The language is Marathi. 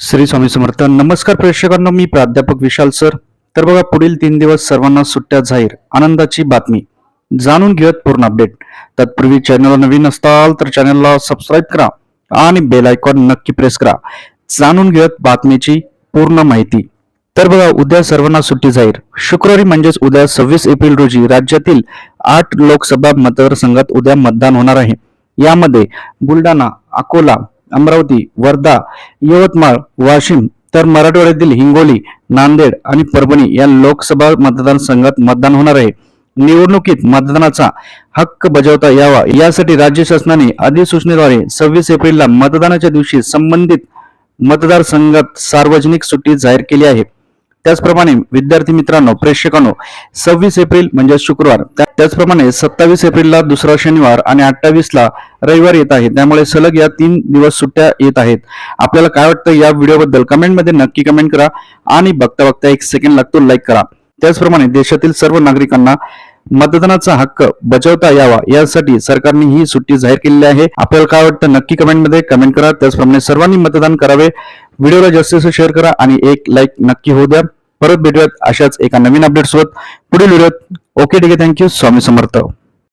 श्री स्वामी समर्थ. नमस्कार प्रेक्षकांना मी प्राध्यापक विशाल सर. तर बघा पुढील तीन दिवस सर्वांना सुट्ट्या जाहीर. आनंदाची बातमी. जाणून घेऊयात पूर्ण अपडेट. तत्पूर्वी चॅनलला नवीन असताल तर चॅनलला सबस्क्राईब करा आणि बेल आयकॉन नक्की प्रेस करा. जाणून घेऊयात बातमीची पूर्ण माहिती. तर बघा उद्या सर्वांना सुट्टी जाहीर. शुक्रवारी म्हणजेच उद्या सव्वीस एप्रिल रोजी राज्यातील आठ लोकसभा मतदारसंघात उद्या मतदान होणार आहे. यामध्ये बुलढाणा अकोला अमरावती वर्धा यवतमाळ वाशिम तर मराठवाड्यातील हिंगोली नांदेड आणि परभणी या लोकसभा मतदारसंघात मतदान होणार आहे. निवडणुकीत मतदानाचा हक्क बजावता यावा यासाठी राज्य शासनाने अधिसूचनेद्वारे सव्वीस एप्रिलला मतदानाच्या दिवशी संबंधित मतदारसंघात सार्वजनिक सुट्टी जाहीर केली आहे. त्याचप्रमाणे विद्यार्थी मित्रांनो प्रेक्षकांनो सव्वीस एप्रिल म्हणजे शुक्रवार. त्याचप्रमाणे सत्तावीस एप्रिलला दुसरा शनिवार आणि अठ्ठावीसला रविवार येत आहे. त्यामुळे सलग या तीन दिवस सुट्ट्या येत आहेत. आपल्याला काय वाटतं या व्हिडिओबद्दल कमेंटमध्ये नक्की कमेंट करा आणि बघता बघता एक सेकंड लागतो लाईक करा. त्याचप्रमाणे देशातील सर्व नागरिकांना मतदानाचा हक्क बजावता यावा यासाठी सरकारने ही सुट्टी जाहीर केलेली आहे. आपल्याला काय वाटतं? नक्की कमेंटमध्ये कमेंट करा. त्याचप्रमाणे सर्वांनी मतदान करावे. व्हिडिओला जास्तीत जास्त शेअर करा आणि एक लाईक नक्की होऊ द्या. परत भेटूयात अशाच एका नवीन अपडेट सोबत. पुढील व्हिडिओत. ओके ठीक आहे. Thank you. स्वामी समर्थ.